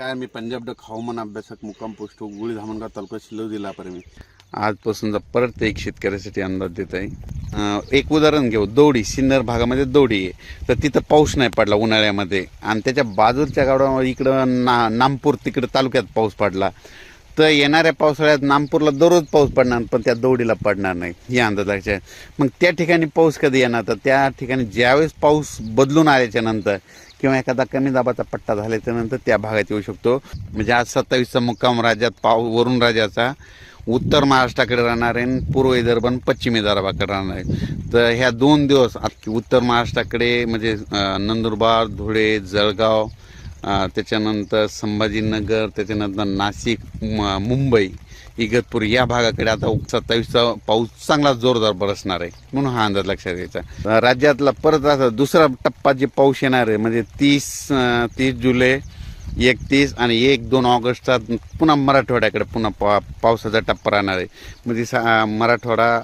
काय मी पंजाब डक हवामान अभ्यासक मुक्काम पोस्ट हो, गुळी धामणगाव तालुका शिलो जिल्हा मी आजपासूनचा परत एक शेतकऱ्यासाठी अंदाज देत आहे. एक उदाहरण घेऊ. दौडी सिन्नर भागामध्ये दौडी आहे. तर तिथं पाऊस नाही पडला उन्हाळ्यामध्ये. आणि त्याच्या बाजूच्या गावावर इकडं ना नामपूर तिकडं तालुक्यात पाऊस पडला. तर येणाऱ्या पावसाळ्यात नामपूरला दररोज पाऊस पडणार पण त्या दौडीला पडणार नाही. ही अंदाजाच्या मग त्या ठिकाणी पाऊस कधी येणार? तर त्या ठिकाणी ज्यावेळेस पाऊस बदलून आल्याच्यानंतर किंवा एखादा कमी दाबाचा पट्टा झाल्याच्यानंतर त्या भागात येऊ शकतो. म्हणजे आज सत्तावीसचा मुक्काम राज्यात पाऊ वरुण राजाचा उत्तर महाराष्ट्राकडे राहणार आहे आणि पूर्व विदर्भ पश्चिम विदर्भाकडे राहणार आहे. तर ह्या दोन दिवस उत्तर महाराष्ट्राकडे म्हणजे नंदुरबार धुळे जळगाव त्याच्यानंतर संभाजीनगर त्याच्यानंतर नाशिक म- मुंबई इगतपूर या भागाकडे आता सत्तावीसचा पाऊस चांगला जोरदार बरसणार आहे म्हणून हा अंदाज लक्षात घ्यायचा. राज्यातला परत आता दुसरा टप्पा जे पाऊस येणार आहे म्हणजे तीस तीस जुलै एकतीस आणि एक दोन ऑगस्टचा पुन्हा मराठवाड्याकडे पुन्हा पा पावसाचा टप्पा राहणार आहे. म्हणजे सा मराठवाडा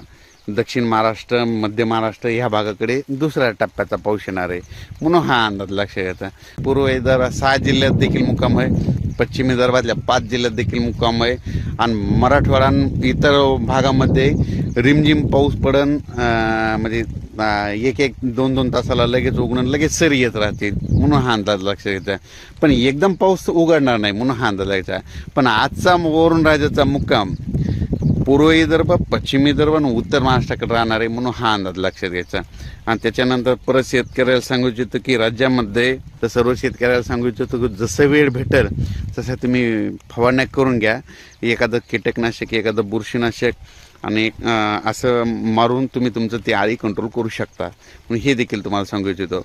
दक्षिण महाराष्ट्र मध्य महाराष्ट्र ह्या भागाकडे दुसऱ्या टप्प्याचा पाऊस येणार आहे. म्हणून हा अंदाज लक्षात घ्यायचा पूर्व विदर्भात सहा जिल्ह्यात देखील मुक्काम आहे. पश्चिम विदर्भातल्या पाच जिल्ह्यात देखील मुक्काम आहे. आणि मराठवाडा इतर भागामध्ये रिमझिम पाऊस पडन म्हणजे एक एक दोन दोन तासाला लगेच उघडून लगेच सरी येत राहतील. म्हणून हा अंदाज लक्षात घ्यायचा पण एकदम पाऊस उघडणार नाही म्हणून हा अंदाज घ्यायचा पण आजचा वरुण राजाचा मुक्काम पूर्व विदर्भ पश्चिम विदर्भ आणि उत्तर महाराष्ट्राकडे राहणार आहे म्हणून हा अंदाज लक्षात घ्यायचा. आणि त्याच्यानंतर परत शेतकऱ्याला सांगू इच्छितो की राज्यामध्ये तर सर्व शेतकऱ्याला सांगू इच्छितो की जसं वेळ भेटेल तसं तुम्ही फवारण्या करून घ्या. एखादं कीटकनाशक एखादं बुरशीनाशक आणि असं मारून तुम्ही तुमचं ते आळी कंट्रोल करू शकता. म्हणून हे देखील तुम्हाला सांगू इच्छितो